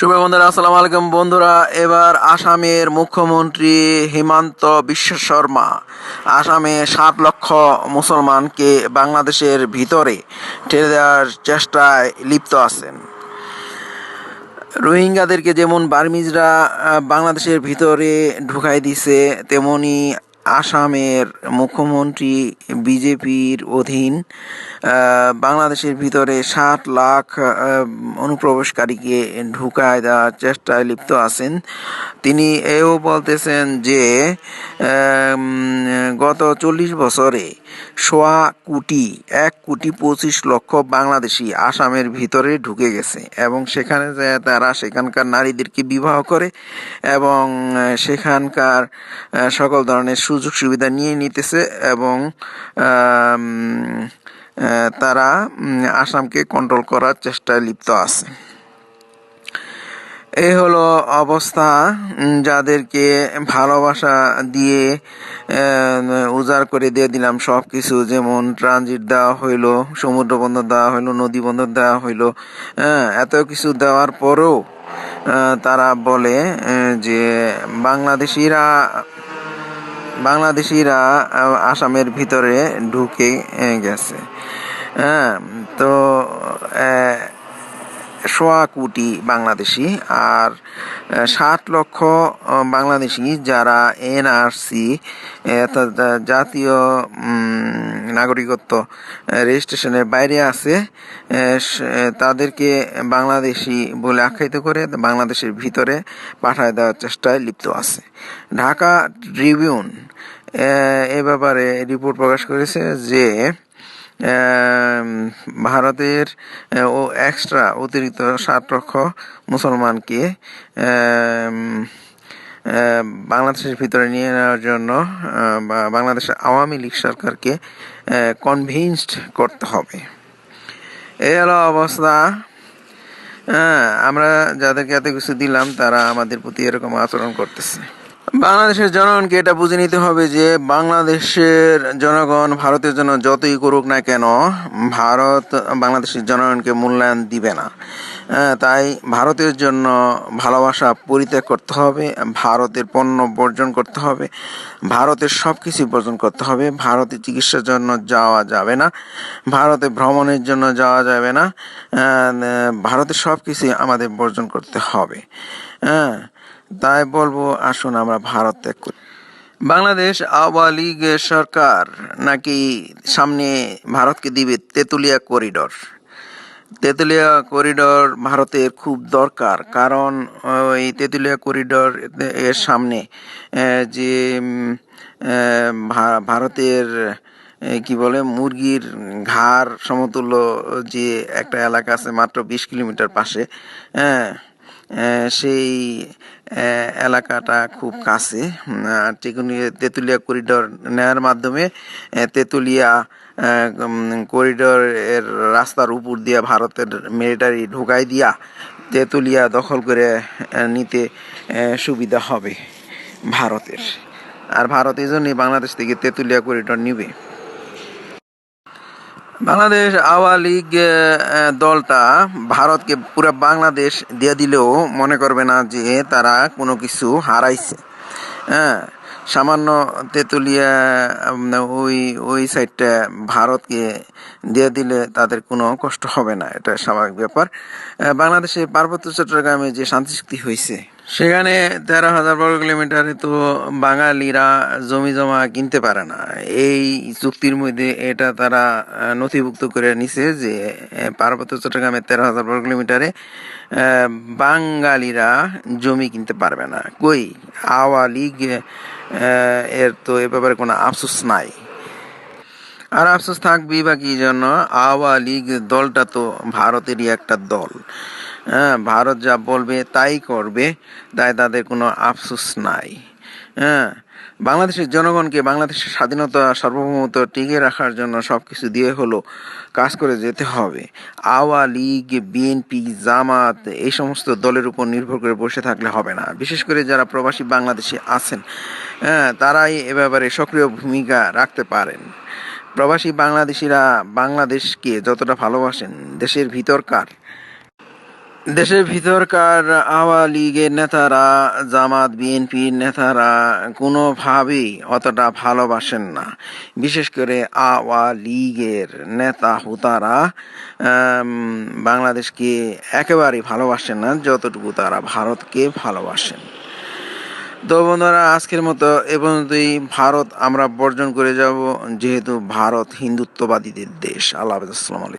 শুভ বন্ধুরা, আসসালামু আলাইকুম। বন্ধুরা, এবার আসামের মুখ্যমন্ত্রী হিমান্ত বিশ্ব শর্মা আসামে সাত লক্ষ মুসলমানকে বাংলাদেশের ভিতরে ঠেলে দেওয়ার চেষ্টায় লিপ্ত আছেন। রোহিঙ্গাদেরকে যেমন বার্মিজরা বাংলাদেশের ভিতরে ঢুকাই দিছে, তেমনি আসামের মুখ্যমন্ত্রী, বিজেপির অধীন বাংলাদেশের ভিতরে ষাট লাখ অনুপ্রবেশকারীকে ঢুকায় দেওয়ার চেষ্টায় লিপ্ত আছেন। তিনি এও বলতেছেন যে গত চল্লিশ বছরে সোয়া কোটি, এক কোটি পঁচিশ লক্ষ বাংলাদেশি আসামের ভিতরে ঢুকে গেছে এবং সেখানে তারা সেখানকার নারীদেরকে বিবাহ করে এবং সেখানকার সকল ধরনের সুযোগ সুবিধা নিয়ে নিতেছে এবং তারা আসামকে কন্ট্রোল করার চেষ্টায় লিপ্ত আছে। এই হলো অবস্থা যাদেরকে ভালোবাসা দিয়ে উজাড় করে দিয়ে দিলাম সব কিছু যেমন ট্রানজিট দেওয়া হইল সমুদ্র বন্দর দেওয়া হইল নদী বন্দর দেওয়া হইল এত কিছু দেওয়ার পরেও তারা বলে যে বাংলাদেশিরা বাংলাদেশিরা আসামের ভিতরে ঢুকে গেছে। হ্যাঁ তো সোয়া কোটি বাংলাদেশি আর ষাট লক্ষ বাংলাদেশি যারা এনআরসি জাতীয় নাগরিকত্ব রেজিস্ট্রেশনের বাইরে আছে তাদেরকে বাংলাদেশি বলে আখ্যায়িত করে বাংলাদেশের ভিতরে পাঠায় দেওয়ার চেষ্টায় লিপ্ত আছে। ঢাকা ট্রিবিউন এ ব্যাপারে রিপোর্ট প্রকাশ করেছে যে ভারতের ও এক্সট্রা অতিরিক্ত ষাট লক্ষ মুসলমানকে বাংলাদেশের ভিতরে নিয়ে নেওয়ার জন্য বাংলাদেশের আওয়ামী লীগ সরকারকে কনভিনসড করতে হবে। এই হলো অবস্থা। হ্যাঁ আমরা যাদেরকে এত কিছু দিলাম, তারা আমাদের প্রতি এরকম আচরণ করতেছে। বাংলাদেশের জনগণকে এটা বুঝে নিতে হবে যে বাংলাদেশের জনগণ ভারতের জন্য যতই করুক না কেন, ভারত বাংলাদেশের জনগণকে মূল্যায়ন দিবে না। তাই ভারতের জন্য ভালোবাসা পরিত্যাগ করতে হবে, ভারতের পণ্য বর্জন করতে হবে, ভারতের সব কিছু বর্জন করতে হবে, ভারতে চিকিৎসার জন্য যাওয়া যাবে না, ভারতে ভ্রমণের জন্য যাওয়া যাবে না ভারতের সব কিছু আমাদের বর্জন করতে হবে। হ্যাঁ তাই বলব, আসুন আমরা ভারত ত্যাগ করি। বাংলাদেশ আওয়ামী লীগের সরকার নাকি সামনে ভারতকে দিবে তেঁতুলিয়া করিডোর। তেঁতুলিয়া করিডোর ভারতের খুব দরকার, কারণ ওই তেঁতুলিয়া করিডোর এর সামনে যে ভারতের কি বলে, মুরগির ঘাড় সমতুল্য যে একটা এলাকা আছে মাত্র বিশ কিলোমিটার পাশে হ্যাঁ সেই এলাকাটা খুব কাছে আর তেঁতুলিয়া করিডোর নেওয়ার মাধ্যমে তেঁতুলিয়া করিডোর এর রাস্তার উপর দিয়ে ভারতের মিলিটারি ঢুকাই দিয়া তেঁতুলিয়া দখল করে নিতে সুবিধা হবে ভারতের। আর ভারত এই জন্যই বাংলাদেশ থেকে তেঁতুলিয়া করিডোর নিবে। বাংলাদেশ আওয়ামী লীগ দলটা ভারতকে পুরো বাংলাদেশ দিয়ে দিলেও মনে করবে না যে তারা কোনো কিছু হারাইছে। হ্যাঁ সামান্য তেঁতুলিয়া ওই ওই সাইডটা ভারতকে দিয়ে দিলে তাদের কোনো কষ্ট হবে না, এটা স্বাভাবিক ব্যাপার। বাংলাদেশে পার্বত্য চট্টগ্রামে যে শান্তি চুক্তি হয়েছে সেখানে তেরো হাজার বর্গ কিলোমিটারে তো বাঙালিরা জমি জমা কিনতে পারে না। এই চুক্তির মধ্যে এটা তারা নথিভুক্ত করে নিছে যে পার্বত্য চট্টগ্রামের তেরো হাজার বর্গ কিলোমিটারে বাঙালিরা জমি কিনতে পারবে না। কই? আওয়া লীগ এর তো এ ব্যাপারে কোনো আফসোস নাই। আর আফসোস থাকবি বা কি জন্য? আওয়া লীগ দলটা তো ভারতেরই একটা দল। হ্যাঁ ভারত যা বলবে তাই করবে, তাই তাদের কোনো আফসোস নাই। হ্যাঁ বাংলাদেশের জনগণকে বাংলাদেশের স্বাধীনতা সার্বভৌমত্ব টিকে রাখার জন্য সব কিছু দিয়ে হলো কাজ করে যেতে হবে। আওয়া লীগ, বিএনপি, জামাত, এই সমস্ত দলের উপর নির্ভর করে বসে থাকলে হবে না। বিশেষ করে যারা প্রবাসী বাংলাদেশে আছেন হ্যাঁ তারাই এ ব্যাপারে সক্রিয় ভূমিকা রাখতে পারেন। প্রবাসী বাংলাদেশিরা বাংলাদেশকে যতটা ভালোবাসেন, দেশের ভিতরকার দেশের ভিতরকার আওয়া লীগের নেতারা, জামাত, বিএনপির নেতারা কোনোভাবেই অতটা ভালোবাসেন না। বিশেষ করে আওয়া লীগের নেতা হুতারা বাংলাদেশকে একেবারেই ভালোবাসেন না, যতটুকু তারা ভারতকে ভালোবাসেন। তো বন্ধুরা, আজকের মতো এ পর্যন্তই। ভারত আমরা বর্জন করে যাব, যেহেতু ভারত হিন্দুত্ববাদীদের দেশ। আল্লাহ আসসালামু